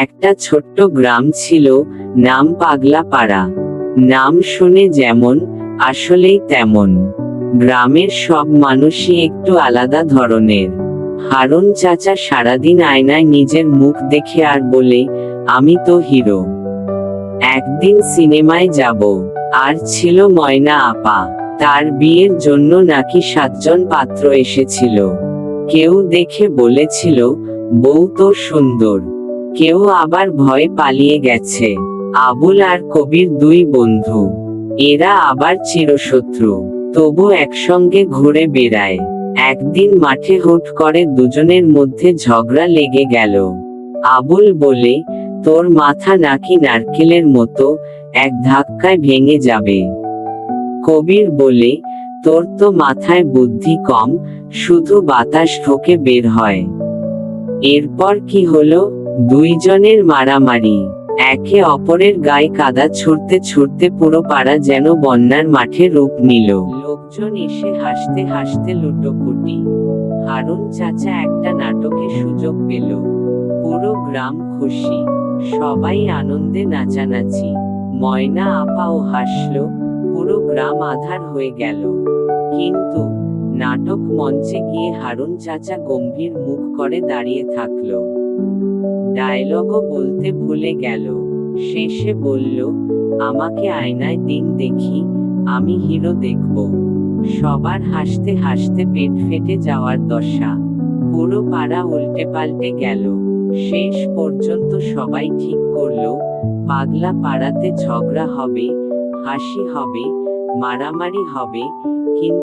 একটা ছোট্ট গ্রাম ছিল, নাম পাগলা পাড়া নাম শুনে যেমন, আসলেই তেমন। গ্রামের সব মানুষই একটু আলাদা ধরনের। হারুন চাচা সারাদিন আয়নায় নিজের মুখ দেখে আর বলে, আমি তো হিরো। একদিন সিনেমায় যাব। আর ছিল ময়না আপা। তার বিয়ের জন্য নাকি সাতজন পাত্র এসেছিল। কেউ দেখে বলেছিল, বউ তো সুন্দর। কেউ আবার ভয়ে পালিয়ে গেছে। আবুল আর কবির দুই বন্ধু। এরা আবার চিরশত্রু। তবু একসঙ্গে ঘুরে বেড়ায়। একদিন মাঠে হুট করে দুজনের মধ্যে ঝগড়া লেগে গেল। আবুল বলে, তোর মাথা নাকি নারকেলের মতো, এক ধাক্কায় ভেঙে যাবে। কবির বলে, তোর তো মাথায় বুদ্ধি কম, শুধু বাতাস ঢোকে বের হয়। এরপর কি হলো? দুইজনের মারামারি। একে অপরের গায়ে কাদা ছুটতে ছুটতে পুরো পাড়া যেন বন্যার মাঠে রূপ নিল। লোকজন এসে হাসতে হাসতে লুটোপুটি। হারুন চাচা একটা নাটকের সুযোগ পেল। পুরো গ্রাম খুশি। সবাই আনন্দে নাচানাচি। ময়না আপাও হাসলো, পুরো গ্রাম আধার হয়ে গেল। কিন্তু নাটক মঞ্চে গিয়ে হারুন চাচা গম্ভীর মুখ করে দাঁড়িয়ে থাকল। ডায়লগও বলতে ভুলে গেল। শেষে বলল, আমাকে আয়নায় দিন দেখি, আমি হিরো দেখব। সবার হাসতে হাসতে পেট ফেটে যাওয়ার দশা। পুরো পাড়া উল্টে পাল্টে গেল। শেষ পর্যন্ত সবাই ঠিক করল, পাগলা পাড়াতে ঝগড়া হবে, হাসি হবে, মারামারি হবে কিন্তু